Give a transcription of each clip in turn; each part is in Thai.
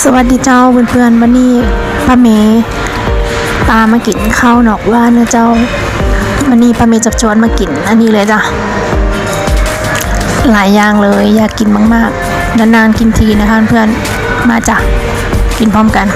สวัสดีเจ้าเพื่อนๆวันนี้ป้าเมย์ตามมากินข้าวนอกว่านนะเจ้าวันนี้ป้าเมย์จับจวนมากินอันนี้เลยจ้ะหลายอย่างเลยอยากกินมากๆนานๆกินทีนะคะเพื่อนมาจ้ะกินพร้อมกัน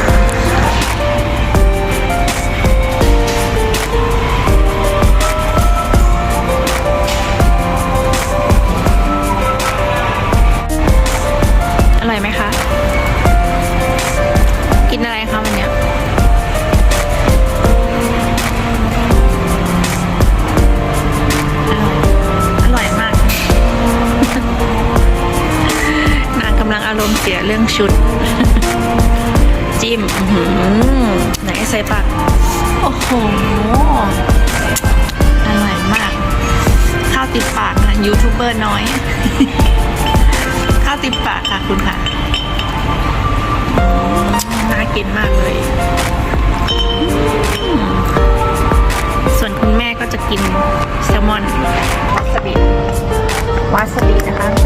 มเสียเรื่องชุด จิ้มอื้อหือไหนใส่ปากโอ้โห อร่อยมาก ข้าวติดปากนะยูทูบเบอร์น้อย ข้าวติดปากค่ะคุณค่ะน่ากินมากเลย ส่วนคุณแม่ก็จะกินแซลมอนวาซาบิวาซาบินะคะ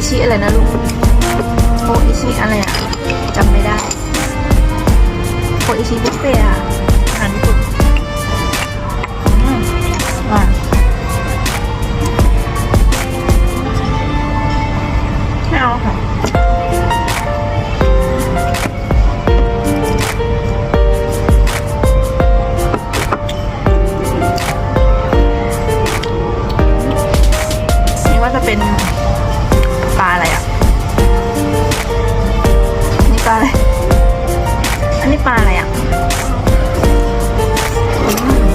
อิชิอะไรนะลูกโออิชิอะไรอะจำไม่ได้โออิชิบุฟเฟ่อะ อันนี้ปลาอะไรอะอืม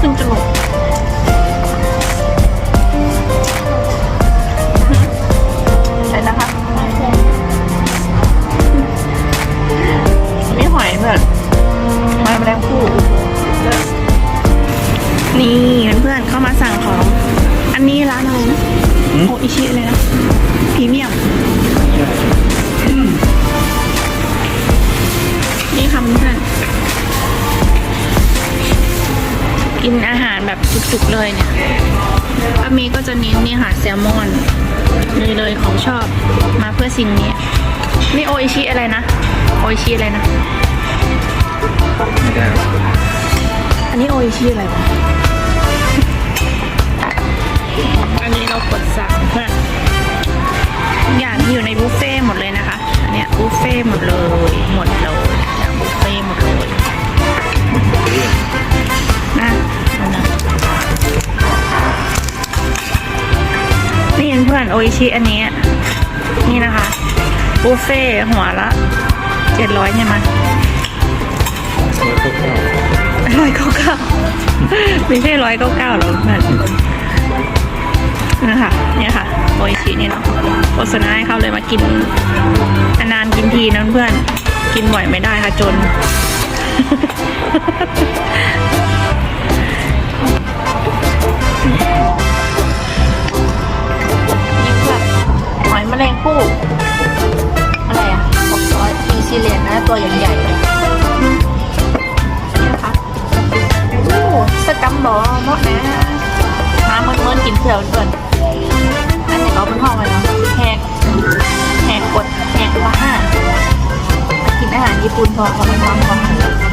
ขึ้นจมูกใช่นะคะมีหอยเพื่อนมาแมลงผู้นี่เพื่อนๆเข้ามาสั่งของ อันนี้ร้านอะไรนะ โออิชิเลยนะพรีเมียมนี่ค่ะเพื่อนกินอาหารแบบจุกๆเลยเนี่ยป้ามีก็จะเน้นนี่ค่ะแซลมอนนี่เลยของชอบมาเพื่อสิ่งนี้นี่โออิชิอะไรนะ โออิชิอะไรนะไม่ได้หรอกอันนี้โออิชิอะไรวะ พื่อนโออิชิอันนี้ นี่นะคะบุฟเฟ่ต์หัวละเจ็ดร้อยใช่ไหมแล้วก็ข้าวร้อยเก้าเก้าไม่ใช่ร้อยเก้าเก้าหรอกเพื่อนนะคะเนี่ยค่ะโออิชินี่เนาะโฆษณาให้เขาเลยมากินนานๆกินทีนะเพื่อนกินบ่อยไม่ได้ค่ะจนนี่ มบอเหมาะนะน้ำมันๆกินเผื่อเพื่อนอันนี้เอาเป็นห้องอะไรนะแหกแหกกดแหกว่าห้ากินอาหารญี่ปุ่นพอเขาไม่ฟังฟังย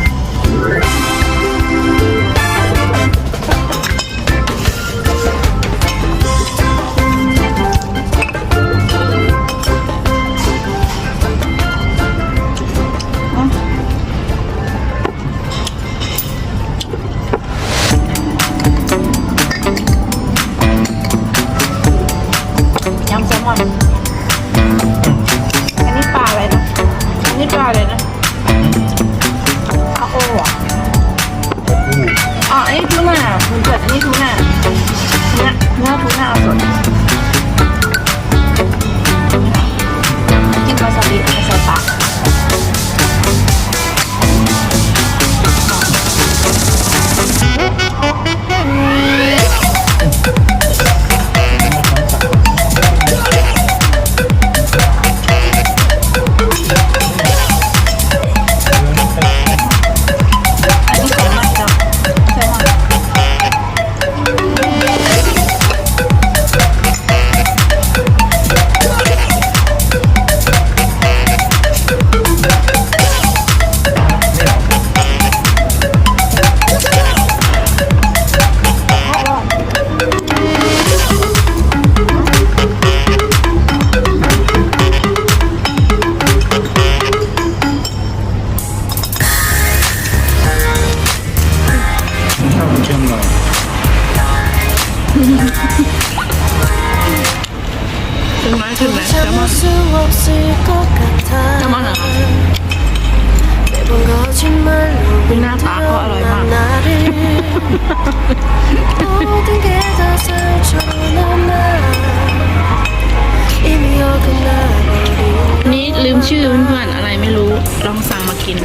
นี่ลืมชื่อเพื่อนๆอะไรไม่รู้ ลองสั่งมากิน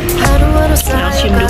แล้วชิมดู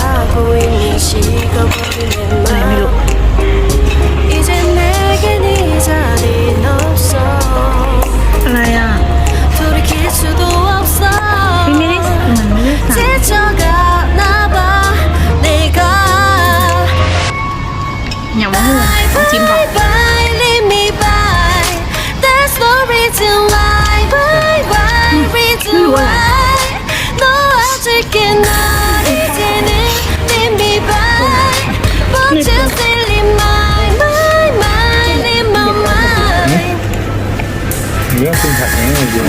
นื้อคุณผัดเองอยู่